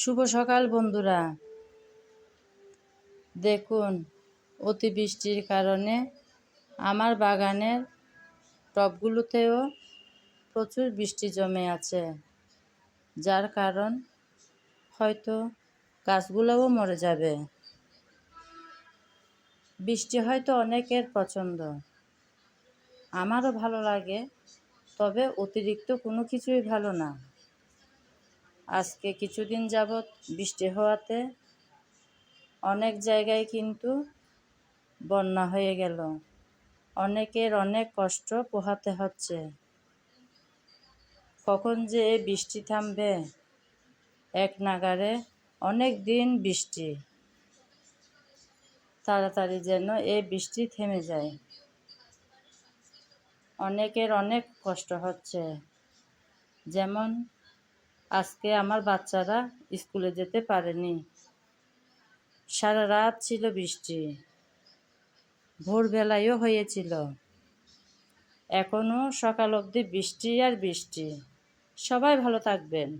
শুভ সকাল, বন্ধুরা। দেখুন, অতিবৃষ্টির কারণে আমার বাগানের টবগুলোতেও প্রচুর বৃষ্টি জমে আছে। যার কারণ হয়তো গাছগুলোও মরে যাবে। বৃষ্টি হয়তো অনেকের পছন্দ। আমারও ভালো লাগে, তবে অতিরিক্ত কোনো কিছুই ভালো না। আজকে কিছুদিন যাবৎ বৃষ্টি হওয়াতে অনেক জায়গায় কিন্তু বন্যা হয়ে গেল। অনেকের অনেক কষ্ট পোহাতে হচ্ছে। কখন যে বৃষ্টি থামবে, এক নাগারে অনেক দিন বৃষ্টি। তাড়াতাড়ি যেন এই বৃষ্টি থেমে যায়। অনেকের অনেক কষ্ট হচ্ছে। যেমন আজকে আমার বাচ্চারা স্কুলে যেতে পারেনি। সারা রাত ছিল বৃষ্টি। ভোরবেলায়ও হয়েছিল। এখনও সকাল অবধি বৃষ্টি আর বৃষ্টি। সবাই ভালো থাকবেন।